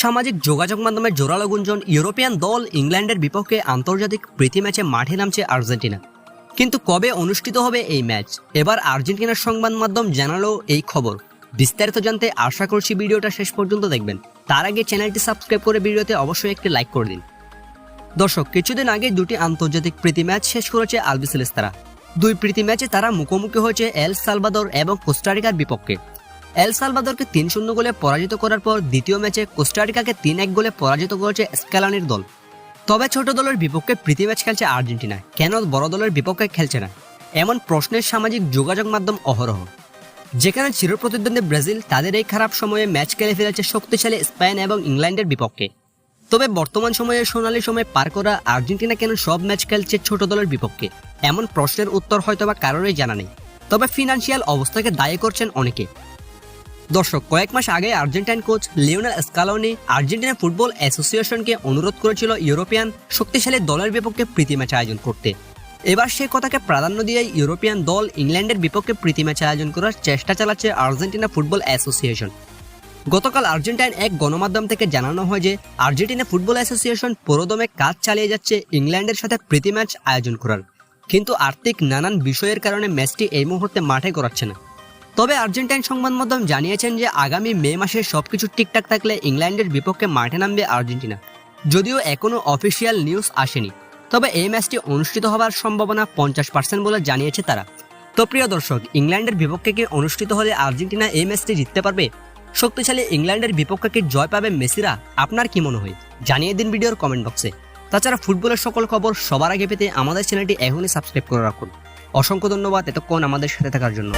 সামাজিক যোগাযোগ মাধ্যমে জোরালো গুঞ্জন, ইউরোপিয়ান দল ইংল্যান্ডের বিপক্ষে আন্তর্জাতিক প্রীতি ম্যাচে মাঠে নামছে আর্জেন্টিনা। কিন্তু কবে অনুষ্ঠিত হবে এই ম্যাচ? এবার আর্জেন্টিনার সংবাদ মাধ্যম জানালো এই খবর। বিস্তারিত জানতে আশা করছি ভিডিওটা শেষ পর্যন্ত দেখবেন। তার আগে চ্যানেলটি সাবস্ক্রাইব করে ভিডিওতে অবশ্যই একটি লাইক করে দিন। দর্শক, কিছুদিন আগে দুটি আন্তর্জাতিক প্রীতি ম্যাচ শেষ করেছে আলবিসেলেস্তারা দুই প্রীতি ম্যাচে তারা মুখোমুখি হয়েছে এল সালভাদর এবং কোস্টারিকার বিপক্ষে। এল সালভাদরকে তিন শূন্য গোলে পরাজিত করার পর দ্বিতীয় ম্যাচে কোস্টারিকাকে তিন এক গোলে পরাজিত করেছে স্ক্যালানির দল। তবে ছোট দলের বিপক্ষে প্রীতি ম্যাচ খেলছে আর্জেন্টিনা। কেন বড় দলের বিপক্ষে খেলছে না? এমন প্রশ্নের সামাজিক যোগাযোগ মাধ্যম অহরহ। যেখানে চিরপ্রতিদ্বন্দ্বী ব্রাজিল তাদের এই খারাপ সময়ে ম্যাচ খেলে ফেলেছে শক্তিশালী স্পেন এবং ইংল্যান্ডের বিপক্ষে। তবে বর্তমান সময়ে সোনালি সময় পার করা আর্জেন্টিনা কেন সব ম্যাচ খেলছে ছোট দলের বিপক্ষে? এমন প্রশ্নের উত্তর হয়তোবা কারোরই জানা নেই। তবে ফিনান্সিয়াল অবস্থাকে দায়ী করছেন অনেকে। দর্শক, কয়েক মাস আগে Argentine coach Lionel Scaloni Argentina football অ্যাসোসিয়েশনকে অনুরোধ করেছিল ইউরোপিয়ান শক্তিশালী দলের বিপক্ষে প্রীতি ম্যাচ আয়োজন করতে। এবার সে কথাকে প্রাধান্য দিয়ে ইউরোপিয়ান দল ইংল্যান্ডের বিপক্ষে প্রীতি ম্যাচ আয়োজন করার চেষ্টা চালাচ্ছে আর্জেন্টিনা ফুটবল অ্যাসোসিয়েশন। গতকাল আর্জেন্টাইন এক গণমাধ্যম থেকে জানানো হয় যে, আর্জেন্টিনা ফুটবল অ্যাসোসিয়েশন পুরোদমে কাজ চালিয়ে যাচ্ছে ইংল্যান্ডের সাথে প্রীতি ম্যাচ আয়োজন করার। কিন্তু আর্থিক নানান বিষয়ের কারণে ম্যাচটি এই মুহূর্তে মাঠে করাচ্ছে না। তবে আর্জেন্টাইন সংবাদ মাধ্যম জানিয়েছেন যে আগামী মে মাসে সবকিছু ঠিকঠাক থাকলে ইংল্যান্ডের বিপক্ষে মাঠে নামবে আর্জেন্টিনা। যদিও এখনও অফিসিয়াল নিউজ আসেনি। তবে এই ম্যাচটি অনুষ্ঠিত হওয়ার সম্ভাবনা পঞ্চাশ পার্সেন্ট বলে জানিয়েছে তারা। তো প্রিয় দর্শক, ইংল্যান্ডের বিপক্ষে কি অনুষ্ঠিত হলে আর্জেন্টিনা এই ম্যাচটি জিততে পারবে? শক্তিশালী ইংল্যান্ডের বিপক্ষে কি জয় পাবে মেসিরা? আপনার কি মনে হয়? জানিয়ে দিন ভিডিওর কমেন্ট বক্সে। তাছাড়া ফুটবলের সকল খবর সবার আগে পেতে আমাদের চ্যানেলটি এখনই সাবস্ক্রাইব করে রাখুন। অসংখ্য ধন্যবাদ এতক্ষণ আমাদের সাথে থাকার জন্য।